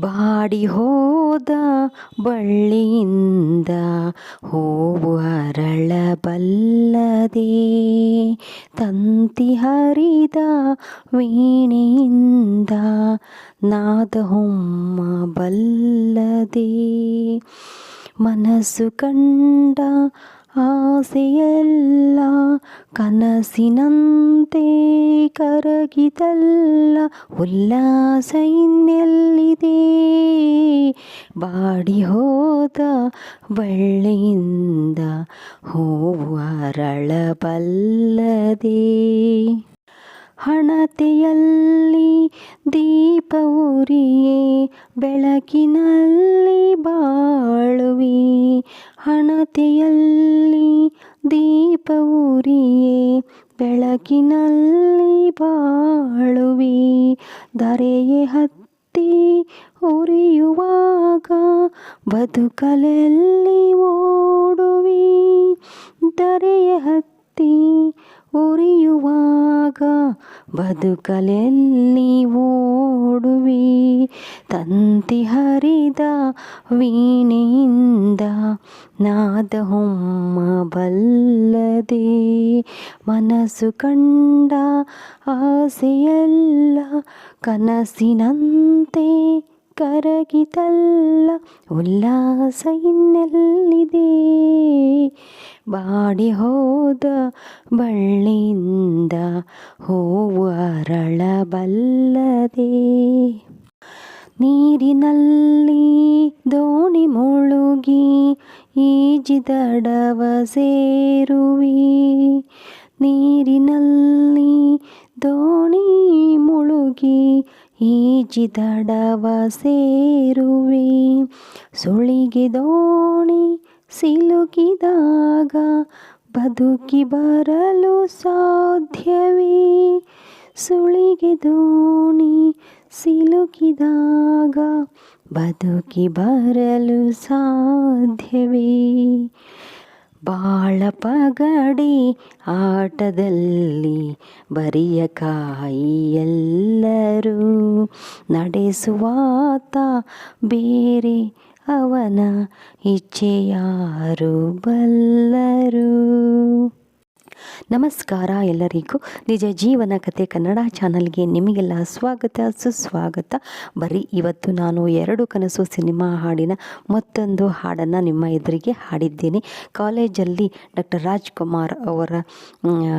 Body ಹೋದ ಬಳ್ಳಿಯಿಂದ ಹೂವು ಅರಳಬಲ್ಲದೆ ತಂತಿ ಹರಿದ ವೀಣೆಯಿಂದ ನಾದ ಹೊಮ್ಮಬಲ್ಲದೆ. ಮನಸ್ಸು ಕಂಡ ಆಸೆಯೆಲ್ಲ ಕನಸಿನಂತೆ ಕರಗಿದಲ್ಲ ಉಲ್ಲಾಸ ಇನ್ನೆಲ್ಲಿದೆ? ಬಾಡಿ ಹೋದ ಬಳ್ಳಿಯಿಂದ ಹೂವು ಅರಳಬಲ್ಲದೆ. ಹಣತೆಯಲ್ಲಿ ದೀಪ ಉರಿಯೇ ಬೆಳಕಿನಲ್ಲಿ ಬಾಳುವಿ. ಹಣತೆಯಲ್ಲಿ ದೀಪ ಉರಿಯೇ, ಬೆಳಕಿನಲ್ಲಿ ಬಾಳುವಿ. ಧರೆಯೇ ಹತ್ತಿ ಉರಿಯುವಾಗ ಬದುಕಲೆಲ್ಲಿ ಓಡುವಿ. ಧರೆಯ ಹತ್ತಿ ಉರಿಯುವಾಗ ಬದುಕಲೆಲ್ಲಿ ಓಡುವಿ. ತಂತಿ ಹರಿದ ವೀಣೆಯಿಂದ ನಾದ ಹೊಮ್ಮಬಲ್ಲದೆ ಮನಸ್ಸು ಕಂಡ ಆಸೆಯಲ್ಲ, ಕನಸಿನಂತೆ ಕರಗಿತಲ್ಲ, ಉಲ್ಲಾಸ ಇನ್ನೆಲ್ಲಿದೆ? ಬಾಡಿ ಹೋದ ಬಳ್ಳಿಯಿಂದ ಹೂವು ಅರಳಬಲ್ಲದೆ ನೀರಿನಲ್ಲಿ ದೋಣಿ ಮುಳುಗಿ ಈಜಿದಡವ ಸೇರುವಿ. ನೀರಿನಲ್ಲಿ ದೋಣಿ ಮುಳುಗಿ ಈಜಿದಡವ ಸೇರುವಿ. ಸುಳಿಗೆ ದೋಣಿ ಸಿಲುಕಿದಾಗ ಬದುಕಿ ಬರಲು ಸಾಧ್ಯವೇ? ಸುಳಿಗೆ ದೋಣಿ ಸಿಲುಕಿದಾಗ ಬದುಕಿ ಬರಲು ಸಾಧ್ಯವೇ? ಬಾಳ ಪಗಡಿ ಆಟದಲ್ಲಿ ಬರಿಯ ಕಾಯಿ ಎಲ್ಲರೂ ನಡೆಸುವಾತ ಬೇರೆ ಅವನ ಇಚ್ಛೆ ಯಾರು ಬಲ್ಲರು? ನಮಸ್ಕಾರ ಎಲ್ಲರಿಗೂ. ನಿಜ ಜೀವನ ಕತೆ ಕನ್ನಡ ಚಾನಲ್ಗೆ ನಿಮಗೆಲ್ಲ ಸ್ವಾಗತ, ಸುಸ್ವಾಗತ. ಬರೀ ಇವತ್ತು ನಾನು ಎರಡು ಕನಸು ಸಿನಿಮಾ ಹಾಡಿನ ಮತ್ತೊಂದು ಹಾಡನ್ನು ನಿಮ್ಮ ಎದುರಿಗೆ ಹಾಡಿದ್ದೇನೆ. ಕಾಲೇಜಲ್ಲಿ ಡಾಕ್ಟರ್ ರಾಜ್ಕುಮಾರ್ ಅವರ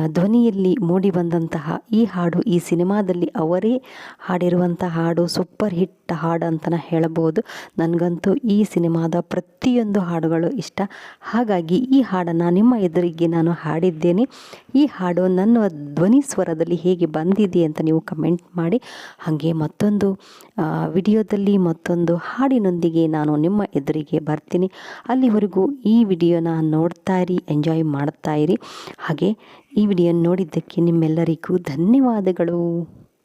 ಧ್ವನಿಯಲ್ಲಿ ಮೂಡಿ ಬಂದಂತಹ ಈ ಹಾಡು ಈ ಸಿನಿಮಾದಲ್ಲಿ ಅವರೇ ಹಾಡಿರುವಂಥ ಹಾಡು, ಸೂಪರ್ ಹಿಟ್ ಹಾಡು ಅಂತ ಹೇಳಬಹುದು. ನನಗಂತೂ ಈ ಸಿನಿಮಾದ ಪ್ರತಿಯೊಂದು ಹಾಡುಗಳು ಇಷ್ಟ. ಹಾಗಾಗಿ ಈ ಹಾಡನ್ನು ನಿಮ್ಮ ಎದುರಿಗೆ ನಾನು ಹಾಡಿದ್ದೇನೆ. ಈ ಹಾಡು ನನ್ನ ಧ್ವನಿ ಸ್ವರದಲ್ಲಿ ಹೇಗೆ ಬಂದಿದೆ ಅಂತ ನೀವು ಕಮೆಂಟ್ ಮಾಡಿ. ಹಾಗೆ ಮತ್ತೊಂದು ವಿಡಿಯೋದಲ್ಲಿ ಮತ್ತೊಂದು ಹಾಡಿನೊಂದಿಗೆ ನಾನು ನಿಮ್ಮ ಎದುರಿಗೆ ಬರ್ತೀನಿ. ಅಲ್ಲಿವರೆಗೂ ಈ ವಿಡಿಯೋನ ನೋಡ್ತಾ ಇರಿ ಎಂಜಾಯ್ ಮಾಡ್ತಾ ಇರಿ. ಹಾಗೆ ಈ ವಿಡಿಯೋ ನೋಡಿದ್ದಕ್ಕೆ ನಿಮ್ಮೆಲ್ಲರಿಗೂ ಧನ್ಯವಾದಗಳು.